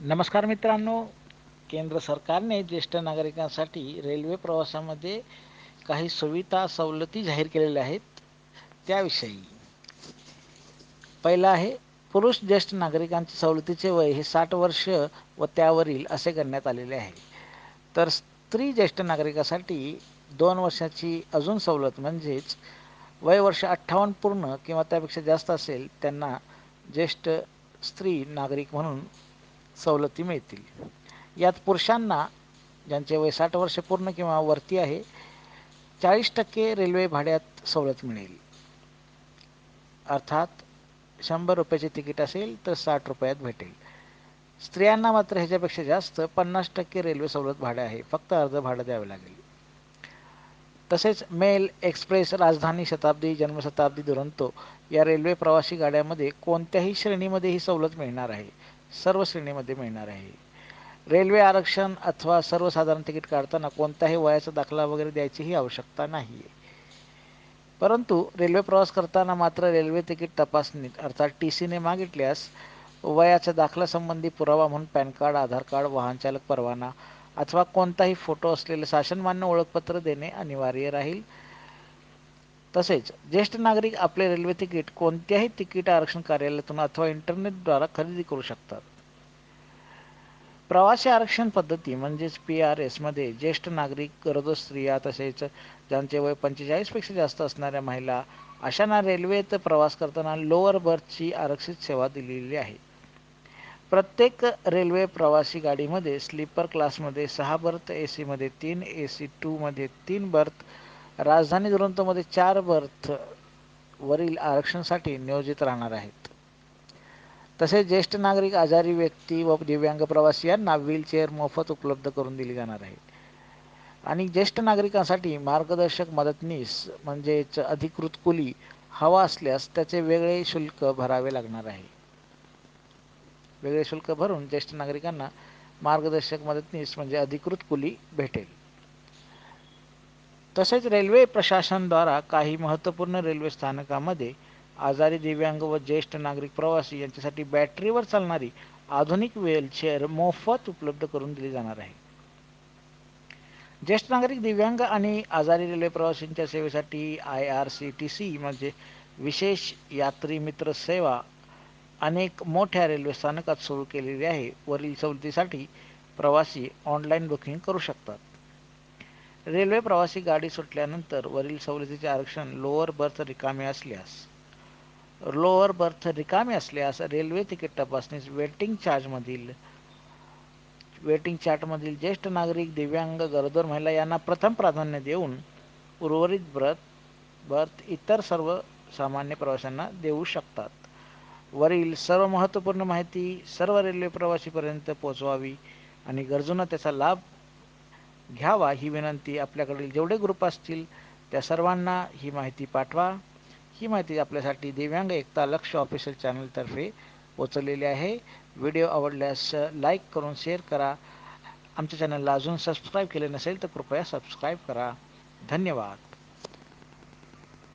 नमस्कार मित्रांनो. केंद्र सरकारने ज्येष्ठ नागरिकांसाठी रेल्वे प्रवासामध्ये काही सुविधा सवलती जाहीर केलेल्या आहेत. त्याविषयी. पहिला आहे पुरुष ज्येष्ठ नागरिकांचे सवलतीचे वय हे साठ वर्ष व त्यावरील असे करण्यात आलेले आहे. तर स्त्री ज्येष्ठ नागरिकासाठी दोन वर्षाची अजून सवलत म्हणजेच वय वर्ष अठ्ठावन्न पूर्ण किंवा त्यापेक्षा जास्त असेल त्यांना ज्येष्ठ स्त्री नागरिक म्हणून सवलती मिळतील. यात पुरुषांना ज्यांचे वय साठ वर्ष पूर्ण किंवा वरती आहे चाळीस टक्के रेल्वे भाड्यात सवलत मिळेल. अर्थात शंभर रुपयाचे तिकीट असेल तर साठ रुपयात भेटेल. स्त्रियांना मात्र ह्याच्यापेक्षा जास्त पन्नास टक्के रेल्वे सवलत भाडे आहे. फक्त अर्ध भाडं द्यावे लागेल. तसेच मेल एक्सप्रेस राजधानी शताब्दी जन्मशताब्दी दुरंतो या रेल्वे प्रवासी गाड्यामध्ये कोणत्याही श्रेणीमध्ये ही सवलत मिळणार आहे. सर्व श्रेणीमध्ये मिळणार आहे. रेल्वे आरक्षण अथवा सर्वसाधारण तिकीट काढताना कोणत्याही वयाचा दाखला वगैरे द्यायचीही आवश्यकता नाही. आहे परंतु रेल्वे प्रवास करताना मात्र रेल्वे तिकीट तपासणीत अर्थात टी सीने मागितल्यास वयाच्या दाखल्यासंबंधी पुरावा म्हणून पॅन कार्ड आधार कार्ड वाहनचालक परवाना अथवा कोणताही फोटो असलेले शासनमान्य ओळखपत्र देणे अनिवार्य राहील. तसेच ज्येष्ठ नागरिक आपले रेल्वे तिकीट कोणत्याही तिकीट आरक्षण कार्यालयातून अथवा इंटरनेटद्वारा खरेदी करू शकतात. प्रवासी आरक्षण पद्धती म्हणजेच पी आर एसमध्ये ज्येष्ठ नागरिक गरोदर स्त्रिया तसेच ज्यांचे वय पंचेचाळीसपेक्षा जास्त असणाऱ्या महिला अशांना रेल्वेत प्रवास करताना लोअर बर्थची आरक्षित सेवा दिलेली आहे. प्रत्येक रेल्वे प्रवासी गाडीमध्ये स्लीपर क्लासमध्ये सहा बर्थ ए सीमध्ये तीन ए सी टूमध्ये तीन बर्थ राजधानी दुरंतोमध्ये चार बर्थ वरील आरक्षणासाठी नियोजित राहणार आहेत. तसेच ज्येष्ठ नागरिक आजारी व्यक्ती व दिव्यांग प्रवासी यांना व्हीलचेअर मोफत उपलब्ध करून दिली जाणार आहे. आणि ज्येष्ठ नागरिकांसाठी मार्गदर्शक मदतनीस म्हणजेच अधिकृत कुली हवा असल्यास त्याचे वेगळे शुल्क भरावे लागणार आहे. वेगळे शुल्क भरून ज्येष्ठ नागरिकांना मार्गदर्शक मदतनीस म्हणजे अधिकृत कुली भेटेल. तसेच रेल्वे प्रशासनद्वारा काही महत्त्वपूर्ण रेल्वे स्थानकामध्ये आजारी दिव्यांग व ज्येष्ठ नागरिक प्रवासी यांच्यासाठी बॅटरीवर चालणारी आधुनिक व्हीलचेअर मोफत उपलब्ध करून दिली जाणार आहे. ज्येष्ठ नागरिक दिव्यांग आणि आजारी रेल्वे प्रवासींच्या सेवेसाठी I R C T C म्हणजे विशेष यात्री मित्र सेवा अनेक मोठ्या रेल्वे स्थानकात सुरू केलेली आहे. वरील सवलतीसाठी प्रवासी ऑनलाईन बुकिंग करू शकतात. रेल्वे प्रवासी गाडी सुटल्यानंतर वरील सवलतीचे आरक्षण लोअर बर्थ रिकामे असल्यास लोअर बर्थ रिकामे असल्यास रेल्वे तिकीट तपासणीस वेटिंग चार्जमधील वेटिंग चार्टमधील ज्येष्ठ नागरिक दिव्यांग गरोदर महिला यांना प्रथम प्राधान्य देऊन उर्वरित बर्थ बर्थ इतर सर्व सामान्य प्रवाशांना देऊ शकतात. वरील सर्व महत्त्वपूर्ण माहिती सर्व रेल्वे प्रवासीपर्यंत पोहोचवावी आणि गरजूंना त्याचा लाभ घ्यावा ही विनंती आपल्याकडील जेवढे ग्रुप असतील त्या सर्वांना ही माहिती पाठवा. ही माहिती आपल्यासाठी दिव्यांग एकता लक्ष ऑफिशियल चॅनलतर्फे पोचवलेली आहे. व्हिडिओ आवडल्यास लाईक करून शेअर करा. आमच्या चॅनलला अजून सबस्क्राईब केले नसेल तर कृपया सबस्क्राईब करा. धन्यवाद.